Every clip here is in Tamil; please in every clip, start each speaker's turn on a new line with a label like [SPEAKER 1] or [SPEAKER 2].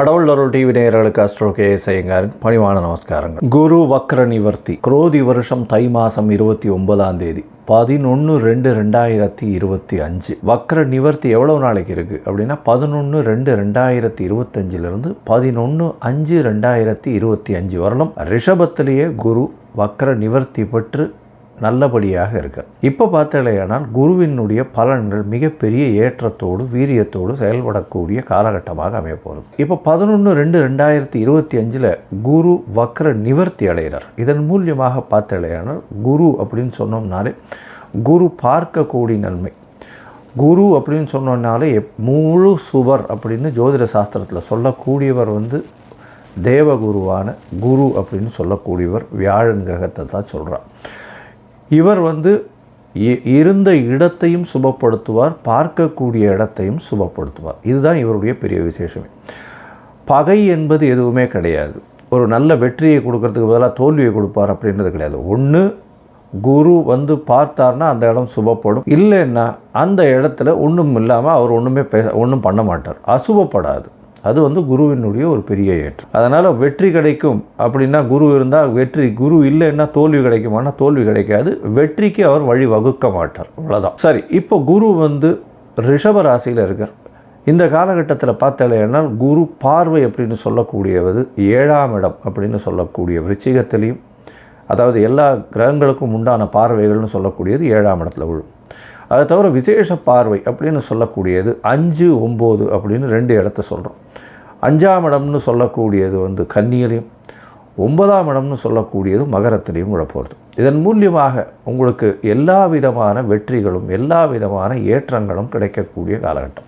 [SPEAKER 1] கடவுள் அருள் டிவி நேயர்களுக்கு அஸ்ட்ரோ கே ஐயங்காரின் பணிவான நமஸ்காரங்கள். குரு வக்ர நிவர்த்தி குரோதி வருஷம் தை மாதம் இருபத்தி ஒன்பதாம் தேதி பதினொன்று ரெண்டு ரெண்டாயிரத்தி இருபத்தி அஞ்சு. வக்ர நிவர்த்தி எவ்வளோ நாளைக்கு இருக்குது அப்படின்னா பதினொன்று ரெண்டு ரெண்டாயிரத்தி இருபத்தஞ்சிலிருந்து பதினொன்று அஞ்சு ரெண்டாயிரத்தி இருபத்தி அஞ்சு வரலும் ரிஷபத்திலேயே குரு வக்ர நிவர்த்தி பெற்று நல்லபடியாக இருக்க. இப்போ பார்த்தாலேயானால் குருவினுடைய பலன்கள் மிகப்பெரிய ஏற்றத்தோடு வீரியத்தோடு செயல்படக்கூடிய காலகட்டமாக அமைய போகிறது இப்போ பதினொன்று ரெண்டு ரெண்டாயிரத்தி இருபத்தி அஞ்சில் குரு வக்ர நிவர்த்தி அடைகிறார். இதன் மூலியமாக பார்த்தாலேயானால் குரு அப்படின்னு சொன்னோம்னாலே குரு பார்க்கக்கூடிய நன்மை. குரு அப்படின்னு சொன்னோம்னாலே எப்- முழு சுவர் அப்படின்னு ஜோதிட சாஸ்திரத்தில் சொல்லக்கூடியவர் வந்து தேவகுருவான குரு அப்படின்னு சொல்லக்கூடியவர் வியாழன் கிரகத்தை தான் சொல்கிறார் இவர் வந்து இ- இருந்த இடத்தையும் சுபப்படுத்துவார் பார்க்கக்கூடிய இடத்தையும் சுபப்படுத்துவார். இதுதான் இவருடைய பெரிய விசேஷமே. பகை என்பது எதுவுமே கிடையாது. ஒரு நல்ல வெற்றியை கொடுக்கறதுக்கு பதிலாக தோல்வியை கொடுப்பார் அப்படின்றது கிடையாது. ஒன்று குரு வந்து பார்த்தார்னா அந்த இடம் சுபப்படும். இல்லைன்னா அந்த இடத்துல ஒன்றும் இல்லாமல் அவர் ஒன்றுமே பேச ஒன்றும் பண்ண மாட்டார். அசுபப்படாது. அது வந்து குருவினுடைய ஒரு பெரிய ஏற்றம். அதனால் வெற்றி கிடைக்கும் அப்படின்னா குரு இருந்தால் வெற்றி குரு இல்லைன்னா தோல்வி கிடைக்குமானா தோல்வி கிடைக்காது. வெற்றிக்கு அவர் வழி வகுக்க மாட்டார். அவ்வளோதான் சரி இப்போ குரு வந்து ரிஷப ராசியில் இருக்கார். இந்த காலகட்டத்தில் பார்த்தாலேனால் குரு பார்வை அப்படின்னு சொல்லக்கூடியவது ஏழாம் இடம் அப்படின்னு சொல்லக்கூடிய விருச்சிகத்திலையும் அதாவது எல்லா கிரகங்களுக்கும் உண்டான பார்வைகள்னு சொல்லக்கூடியது ஏழாம் இடத்துல விழும். அதை தவிர விசேஷ பார்வை அப்படின்னு சொல்லக்கூடியது அஞ்சு ஒம்பது அப்படின்னு ரெண்டு இடத்த சொல்கிறோம் அஞ்சாம் இடம்னு சொல்லக்கூடியது வந்து கன்னியிலையும் ஒன்பதாம் இடம்னு சொல்லக்கூடியது மகரத்திலையும் விழப்போகிறது இதன் மூலியமாக உங்களுக்கு எல்லா விதமான வெற்றிகளும் எல்லா விதமான ஏற்றங்களும் கிடைக்கக்கூடிய காலகட்டம்.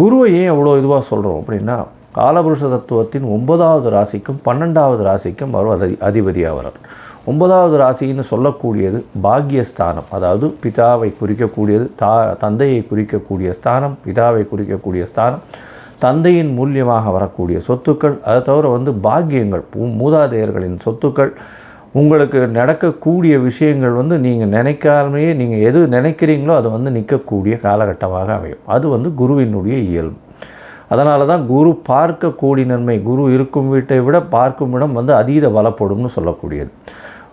[SPEAKER 1] குருவை ஏன் எவ்வளோ இதுவாக சொல்கிறோம் அப்படின்னா காலபுருஷ தத்துவத்தின் ஒன்பதாவது ராசிக்கும் பன்னெண்டாவது ராசிக்கும் அவர் அதி அதிபதியாக வர்றார். ஒன்பதாவது ராசின்னு சொல்லக்கூடியது பாக்கியஸ்தானம். அதாவது பிதாவை குறிக்கக்கூடியது தா தந்தையை குறிக்கக்கூடிய ஸ்தானம் பிதாவை குறிக்கக்கூடிய ஸ்தானம் தந்தையின் மூலியமாக வரக்கூடிய சொத்துக்கள். அதை தவிர வந்து பாக்கியங்கள் பூ- மூதாதையர்களின் சொத்துக்கள். உங்களுக்கு நடக்கக்கூடிய விஷயங்கள் வந்து நீங்கள் நினைக்காமையே நீங்கள் எது நினைக்கிறீங்களோ அது வந்து நிற்கக்கூடிய காலகட்டமாக அமையும். அது வந்து குருவினுடைய இயல்பு. அதனால தான் குரு பார்க்க கூடி நன்மை. குரு இருக்கும் வீட்டை விட பார்க்கும் இடம் வந்து அதீத பலப்படும்னு சொல்லக்கூடியது.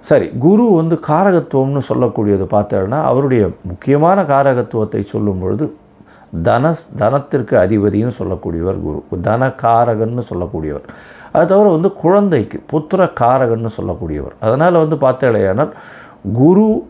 [SPEAKER 1] சரி குரு வந்து காரகத்துவம்னு சொல்லக்கூடியது பார்த்தோன்னா அவருடைய முக்கியமான காரகத்துவத்தை சொல்லும் பொழுது தனஸ் தனத்திற்கு அதிபதின்னு சொல்லக்கூடியவர் குரு. தன காரகன்னு சொல்லக்கூடியவர். அது தவிர வந்து குழந்தைக்கு புத்திர காரகன்னு சொல்லக்கூடியவர். அதனால் வந்து பார்த்தேலையானால் குரு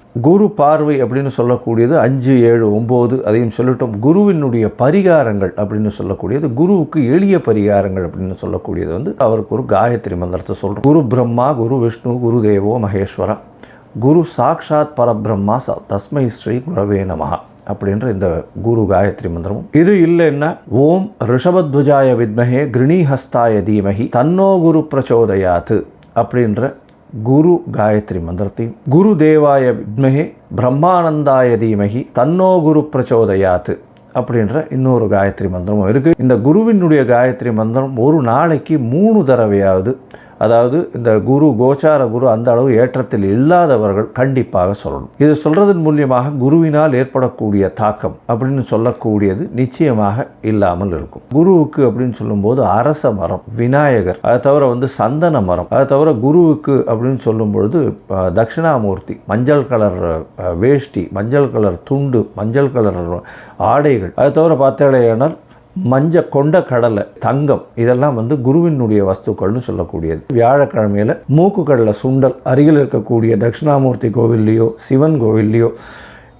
[SPEAKER 1] குரு பார்வை அப்படின்னு சொல்லக்கூடியது அஞ்சு ஏழு ஒம்பது அதையும் சொல்லட்டும். குருவினுடைய பரிகாரங்கள் அப்படின்னு சொல்லக்கூடியது குருவுக்கு எளிய பரிகாரங்கள் அப்படின்னு சொல்லக்கூடியது வந்து அவருக்கு ஒரு காயத்ரி மந்திரத்தை சொல்கிறோம் குரு பிரம்மா குரு விஷ்ணு குரு தேவோ மகேஸ்வரா. குரு சாக்ஷாத் பரபிரம்மா ச தஸ்மை ஸ்ரீ குரவே நமஹா அப்படின்ற இந்த குரு காயத்ரி மந்திரமும். இது இல்லைன்னா ஓம் ரிஷபத்வஜாய வித்மஹே கிருணிஹஸ்தாய தீமஹி தன்னோ குரு பிரச்சோதயாத் அப்படின்ற குரு காயத்ரி மந்திரத்தையும் குரு தேவாய வித்மகே பிரம்மானந்தாய தீமகி தன்னோ குரு பிரச்சோதயாத்து அப்படின்ற இன்னொரு காயத்ரி மந்திரமும் இருக்குது இந்த குருவினுடைய காயத்ரி மந்திரம் ஒரு நாளைக்கு மூணு தடவையாவது அதாவது இந்த குரு கோச்சார குரு அந்த அளவு ஏற்றத்தில் இல்லாதவர்கள் கண்டிப்பாக சொல்லணும். இது சொல்றதன் மூலியமாக குருவினால் ஏற்படக்கூடிய தாக்கம் அப்படின்னு சொல்லக்கூடியது நிச்சயமாக இல்லாமல் இருக்கும். குருவுக்கு அப்படின்னு சொல்லும்போது அரச மரம் விநாயகர் அதை தவிர வந்து சந்தன மரம் அதை தவிர குருவுக்கு அப்படின்னு சொல்லும் பொழுது தட்சிணாமூர்த்தி மஞ்சள் கலர் வேஷ்டி மஞ்சள் கலர் துண்டு மஞ்சள் கலர் ஆடைகள் அதை தவிர பார்த்தேனால் மஞ்ச கொண்ட கடலை தங்கம் இதெல்லாம் வந்து குருவினுடைய வஸ்துக்கள்னு சொல்லக்கூடியது. வியாழக்கிழமையில் மூக்கு கடலை சுண்டல் அருகில் இருக்கக்கூடிய தட்சிணாமூர்த்தி கோவில்லையோ சிவன் கோவில்லையோ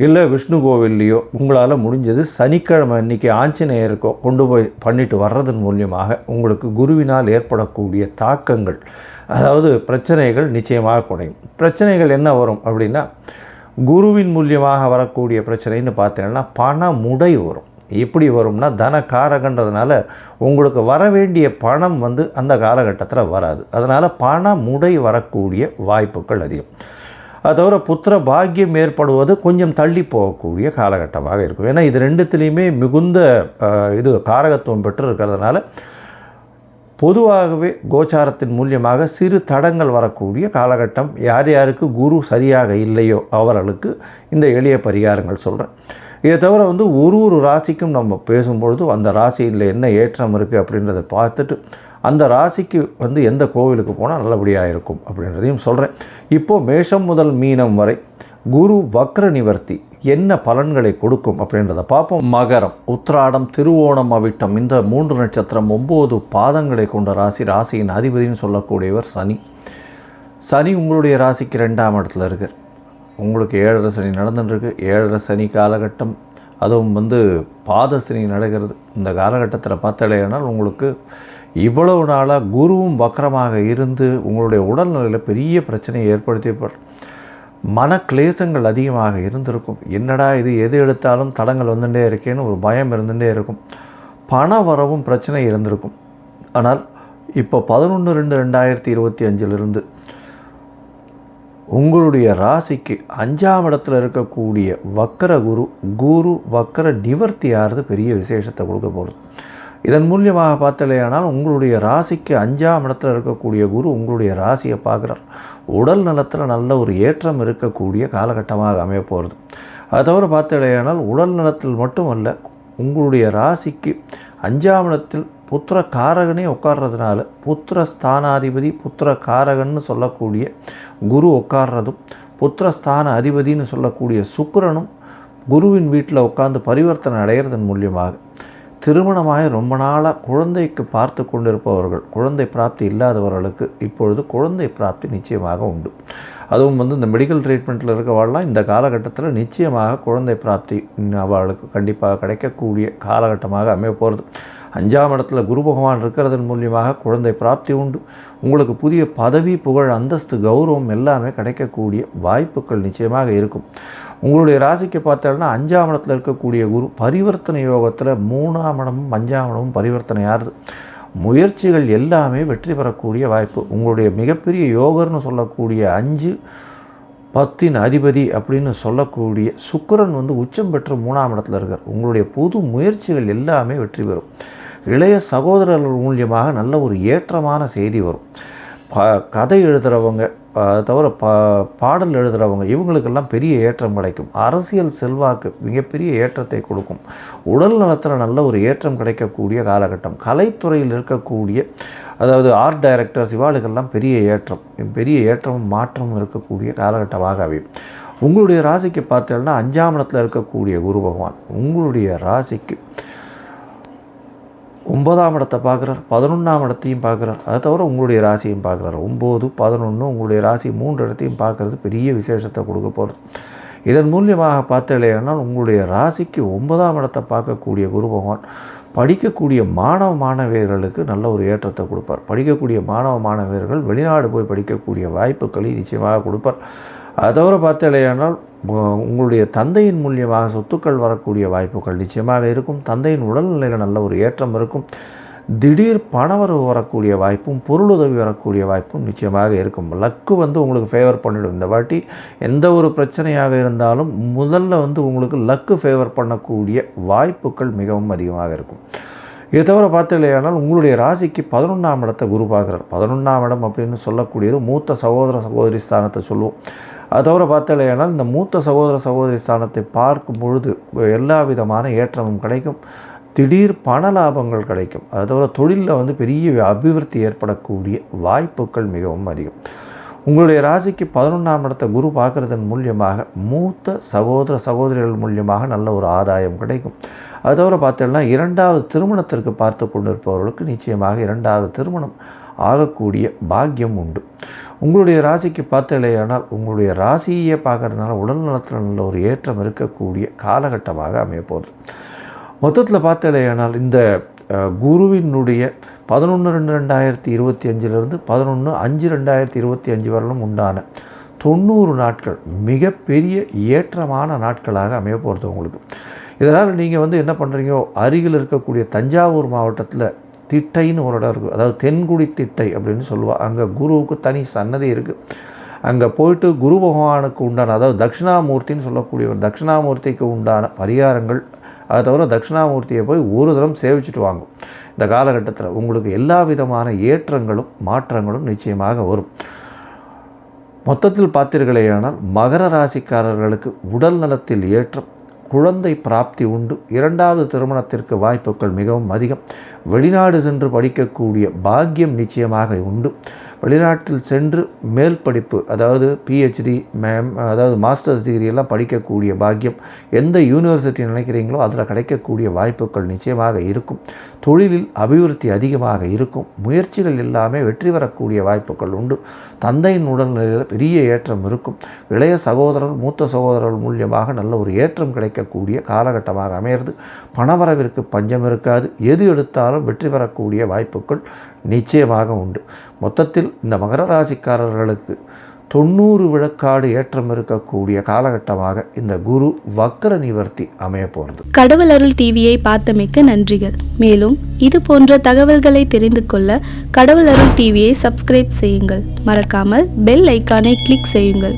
[SPEAKER 1] இல்லை விஷ்ணு கோவில்லையோ உங்களால் முடிஞ்சது சனிக்கிழமை அன்னைக்கு ஆஞ்சநேயருக்கோ கொண்டு போய் பண்ணிட்டு வர்றதன் மூலியமாக உங்களுக்கு குருவினால் ஏற்படக்கூடிய தாக்கங்கள் அதாவது பிரச்சனைகள் நிச்சயமாக குறையும். பிரச்சனைகள் என்ன வரும் அப்படின்னா குருவின் மூலியமாக வரக்கூடிய பிரச்சனைன்னு பார்த்தீங்கன்னா பண முடை வரும். எப்படி வரும்னா தன காரகன்றதுனால உங்களுக்கு வர வேண்டிய பணம் வந்து அந்த காலகட்டத்தில் வராது. அதனால் பண முடை வரக்கூடிய வாய்ப்புகள் அதிகம். அது தவிர புத்திர பாக்கியம் ஏற்படுவது கொஞ்சம் தள்ளி போகக்கூடிய காலகட்டமாக இருக்கும். ஏன்னா இது ரெண்டுத்துலேயுமே மிகுந்த இது காரகத்துவம் பெற்று இருக்கிறதுனால பொதுவாகவே கோச்சாரத்தின் மூலியமாக சிறு தடங்கள் வரக்கூடிய காலகட்டம். யார் யாருக்கு குரு சரியாக இல்லையோ அவர்களுக்கு இந்த எளிய பரிகாரங்கள் சொல்கிறேன் இதை தவிர வந்து ஒரு ஒரு ராசிக்கும் நம்ம பேசும்பொழுது அந்த ராசியில் என்ன ஏற்றம் இருக்குது அப்படின்றத பார்த்துட்டு அந்த ராசிக்கு வந்து எந்த கோவிலுக்கு போனால் நல்லபடியாக இருக்கும் அப்படின்றதையும் சொல்கிறேன் இப்போது மேஷம் முதல் மீனம் வரை குரு வக்ர நிவர்த்தி என்ன பலன்களை கொடுக்கும் அப்படின்றத பார்ப்போம். மகரம் உத்திராடம் திருவோணம் அவிட்டம் இந்த மூன்று நட்சத்திரம் ஒம்பது பாதங்களை கொண்ட ராசி ராசியின் அதிபதினு சொல்லக்கூடியவர் சனி. சனி உங்களுடைய ராசிக்கு ரெண்டாம் இடத்துல இருக்கார் உங்களுக்கு ஏழரை சனி நடந்துட்டுருக்கு. ஏழரை சனி காலகட்டம் அதுவும் வந்து பாத சனி நடக்கிறது. இந்த காலகட்டத்தில் பார்த்தலையானால் உங்களுக்கு இவ்வளவு நாளாக குருவும் வக்கரமாக இருந்து உங்களுடைய உடல்நிலையில் பெரிய பிரச்சனையை ஏற்படுத்தியப்படும் மன கிளேசங்கள் அதிகமாக இருந்திருக்கும். என்னடா இது எது எடுத்தாலும் தடங்கள் வந்துட்டே இருக்கேன்னு ஒரு பயம் இருந்துகிட்டே இருக்கும். பண வரவும் பிரச்சனை இருந்திருக்கும். ஆனால் இப்போ பதினொன்று ரெண்டு ரெண்டாயிரத்தி இருபத்தி அஞ்சிலிருந்து உங்களுடைய ராசிக்கு அஞ்சாம் இடத்துல இருக்கக்கூடிய வக்கர குரு குரு வக்கர நிவர்த்தி ஆகிறது பெரிய விசேஷத்தை கொடுக்க போகிறது இதன் மூலியமாக பார்த்தலையானால் உங்களுடைய ராசிக்கு அஞ்சாம் இடத்துல இருக்கக்கூடிய குரு உங்களுடைய ராசியை பார்க்குறார். உடல் நலத்தில் நல்ல ஒரு ஏற்றம் இருக்கக்கூடிய காலகட்டமாக அமைய போகிறது அது தவிர பார்த்தலையானால் உடல் நலத்தில் மட்டுமல்ல உங்களுடைய ராசிக்கு அஞ்சாம் இடத்தில் புத்திர காரகனே உட்கார்றதுனால புத்திர ஸ்தானாதிபதி புத்திர காரகன்னு சொல்லக்கூடிய குரு உட்கார்றதும் புத்திர ஸ்தான அதிபதின்னு சொல்லக்கூடிய சுக்கரனும் குருவின் வீட்டில் உட்காந்து பரிவர்த்தனை அடைகிறதன் மூலியமாக திருமணமாகி ரொம்ப நாளாக குழந்தைக்கு பார்த்து கொண்டிருப்பவர்கள் குழந்தை பிராப்தி இல்லாதவர்களுக்கு இப்பொழுது குழந்தை பிராப்தி நிச்சயமாக உண்டு. அதுவும் வந்து இந்த மெடிக்கல் ட்ரீட்மெண்ட்டில் இருக்கவாள்லாம் இந்த காலகட்டத்தில் நிச்சயமாக குழந்தை பிராப்தி அவளுக்கு கண்டிப்பாக கிடைக்கக்கூடிய காலகட்டமாக அமைய போகிறது அஞ்சாம் இடத்துல குரு பகவான் இருக்கிறதன் மூலியமாக குழந்தை பிராப்தி உண்டு. உங்களுக்கு புதிய பதவி புகழ் அந்தஸ்து கௌரவம் எல்லாமே கிடைக்கக்கூடிய வாய்ப்புகள் நிச்சயமாக இருக்கும். உங்களுடைய ராசிக்கு பார்த்தோம்னா அஞ்சாம் இடத்துல இருக்கக்கூடிய குரு பரிவர்த்தனை யோகத்தில் மூணாம் இடமும் அஞ்சாம் இடமும் பரிவர்த்தனையாகுது முயற்சிகள் எல்லாமே வெற்றி பெறக்கூடிய வாய்ப்பு. உங்களுடைய மிகப்பெரிய யோகர்னு சொல்லக்கூடிய அஞ்சு பத்தின் அதிபதி அப்படின்னு சொல்லக்கூடிய சுக்கரன் வந்து உச்சம் பெற்று மூணாம் இடத்துல இருக்கார். உங்களுடைய புது முயற்சிகள் எல்லாமே வெற்றி பெறும். இளைய சகோதரர்கள் மூலியமாக நல்ல ஒரு ஏற்றமான செய்தி வரும். ப கதை எழுதுகிறவங்க அது தவிர ப பாடல் எழுதுகிறவங்க இவங்களுக்கெல்லாம் பெரிய ஏற்றம் கிடைக்கும். அரசியல் செல்வாக்கு மிகப்பெரிய ஏற்றத்தை கொடுக்கும். உடல் நலத்தில் நல்ல ஒரு ஏற்றம் கிடைக்கக்கூடிய காலகட்டம். கலைத்துறையில் இருக்கக்கூடிய அதாவது ஆர்ட் டைரக்டர்ஸ் இவாளுக்கெல்லாம் பெரிய ஏற்றம். பெரிய ஏற்றமும் மாற்றமும் இருக்கக்கூடிய காலகட்டமாக அமையும் உங்களுடைய ராசிக்கு பார்த்தீங்கன்னா அஞ்சாம் இடத்தில் இருக்கக்கூடிய குரு பகவான் உங்களுடைய ராசிக்கு ஒன்பதாம் இடத்தை பார்க்குறார் பதினொன்றாம் இடத்தையும் பார்க்குறார். அதை தவிர உங்களுடைய ராசியும் பார்க்குறார். ஒம்பது பதினொன்று உங்களுடைய ராசி மூன்று இடத்தையும் பார்க்குறது பெரிய விசேஷத்தை கொடுக்க போகிறது இதன் மூலியமாக பார்த்தலையானால் உங்களுடைய ராசிக்கு ஒன்பதாம் இடத்தை பார்க்கக்கூடிய குரு பகவான் படிக்கக்கூடிய மாணவ மாணவியர்களுக்கு நல்ல ஒரு ஏற்றத்தை கொடுப்பார். படிக்கக்கூடிய மாணவ மாணவியர்கள் வெளிநாடு போய் படிக்கக்கூடிய வாய்ப்புகளை நிச்சயமாக கொடுப்பார். தவிர பார்த்தலையானால் உங்களுடைய தந்தையின் மூலியமாக சொத்துக்கள் வரக்கூடிய வாய்ப்புகள் நிச்சயமாக இருக்கும். தந்தையின் உடல்நிலையில் நல்ல ஒரு ஏற்றம் இருக்கும். திடீர் பணவரவு வரக்கூடிய வாய்ப்பும் பொருளுதவி வரக்கூடிய வாய்ப்பும் நிச்சயமாக இருக்கும். லக்கு வந்து உங்களுக்கு ஃபேவர் பண்ணிடும். இந்த வாட்டி எந்த ஒரு பிரச்சனையாக இருந்தாலும் முதல்ல வந்து உங்களுக்கு லக்கு ஃபேவர் பண்ணக்கூடிய வாய்ப்புகள் மிகவும் அதிகமாக இருக்கும். இதை தவிர இல்லையானால் உங்களுடைய ராசிக்கு பதினொன்றாம் இடத்தை குரு பார்க்குறார். பதினொன்றாம் இடம் அப்படின்னு சொல்லக்கூடியது மூத்த சகோதர சகோதரி ஸ்தானத்தை சொல்லுவோம். அது தவிர பார்த்தலையானால் இந்த மூத்த சகோதர சகோதரி ஸ்தானத்தை பார்க்கும் பொழுது எல்லா விதமான ஏற்றமும் கிடைக்கும். திடீர் பண லாபங்கள் கிடைக்கும். அது தவிர தொழிலில் வந்து பெரிய அபிவிருத்தி ஏற்படக்கூடிய வாய்ப்புகள் மிகவும் அதிகம். உங்களுடைய ராசிக்கு பதினொன்றாம் இடத்த குரு பார்க்குறதன் மூலியமாக மூத்த சகோதர சகோதரிகள் மூலியமாக நல்ல ஒரு ஆதாயம் கிடைக்கும். அது தவிர பார்த்தோம்னா இரண்டாவது திருமணத்திற்கு பார்த்து கொண்டிருப்பவர்களுக்கு நிச்சயமாக இரண்டாவது திருமணம் ஆகக்கூடிய பாக்கியம் உண்டு. உங்களுடைய ராசிக்கு பார்த்தலையானால் உங்களுடைய ராசியை பார்க்கறதுனால உடல் நலத்தில் நல்ல ஒரு ஏற்றம் இருக்கக்கூடிய காலகட்டமாக அமையப்போகுது. மொத்தத்தில் பார்த்தலையானால் இந்த குருவினுடைய பதினொன்று ரெண்டு ரெண்டாயிரத்தி இருபத்தி அஞ்சிலிருந்து பதினொன்று அஞ்சு ரெண்டாயிரத்தி இருபத்தி அஞ்சு வரலும் உண்டான தொண்ணூறு நாட்கள் மிகப்பெரிய ஏற்றமான நாட்களாக அமைய போகிறது உங்களுக்கு. இதனால் நீங்கள் வந்து என்ன பண்ணுறீங்க அருகில் இருக்கக்கூடிய தஞ்சாவூர் மாவட்டத்தில் திட்டைன்னு ஒரு இடம் இருக்குது அதாவது தென்குடி திட்டை அப்படின்னு சொல்லுவாள் அங்கே குருவுக்கு தனி சன்னதி இருக்குது அங்கே போயிட்டு குரு பகவானுக்கு உண்டான அதாவது தட்சிணாமூர்த்தின்னு சொல்லக்கூடிய ஒரு தட்சிணாமூர்த்திக்கு உண்டான பரிகாரங்கள் அதை தவிர தட்சிணாமூர்த்தியை போய் ஒரு தரம் சேவிச்சுட்டு வாங்க இந்த காலகட்டத்தில் உங்களுக்கு எல்லா விதமான ஏற்றங்களும் மாற்றங்களும் நிச்சயமாக வரும். மொத்தத்தில் பார்த்தீர்களேயானால் மகர ராசிக்காரர்களுக்கு உடல் நலத்தில் ஏற்றம் குழந்தை பிராப்தி உண்டு. இரண்டாவது திருமணத்திற்கு வாய்ப்புகள் மிகவும் அதிகம். வெளிநாடு சென்று படிக்கக்கூடிய பாக்கியம் நிச்சயமாக உண்டு. வெளிநாட்டில் சென்று மேல் படிப்பு அதாவது பிஹெச்டி மேம் அதாவது மாஸ்டர்ஸ் டிகிரி எல்லாம் படிக்கக்கூடிய பாக்கியம் எந்த யூனிவர்சிட்டி நினைக்கிறீங்களோ அதில் கிடைக்கக்கூடிய வாய்ப்புகள் நிச்சயமாக இருக்கும். தொழிலில் அபிவிருத்தி அதிகமாக இருக்கும். முயற்சிகள் எல்லாமே வெற்றி பெறக்கூடிய வாய்ப்புகள் உண்டு. தந்தையின் உடல்நிலையில் பெரிய ஏற்றம் இருக்கும். இளைய சகோதரர் மூத்த சகோதரர்கள் மூலியமாக நல்ல ஒரு ஏற்றம் கிடைக்கக்கூடிய காலகட்டமாக அமையிறது. பணவரவிற்கு பஞ்சம் இருக்காது. எது எடுத்தாலும் வெற்றி பெறக்கூடிய வாய்ப்புகள் நிச்சயமாக உண்டு. மொத்தத்தில் இந்த மகர ராசிக்காரர்களுக்கு தொண்ணூறு விழுக்காடு ஏற்றம் இருக்கக்கூடிய காலகட்டமாக இந்த குரு வக்கர நிவர்த்தி அமைய போகிறது
[SPEAKER 2] கடவுள் அருள் டிவியை பார்த்தமைக்க நன்றிகள். மேலும் இது போன்ற தகவல்களை தெரிந்து கொள்ள கடவுள் அருள் டிவியை சப்ஸ்கிரைப் செய்யுங்கள். மறக்காமல் பெல் ஐக்கானை கிளிக் செய்யுங்கள்.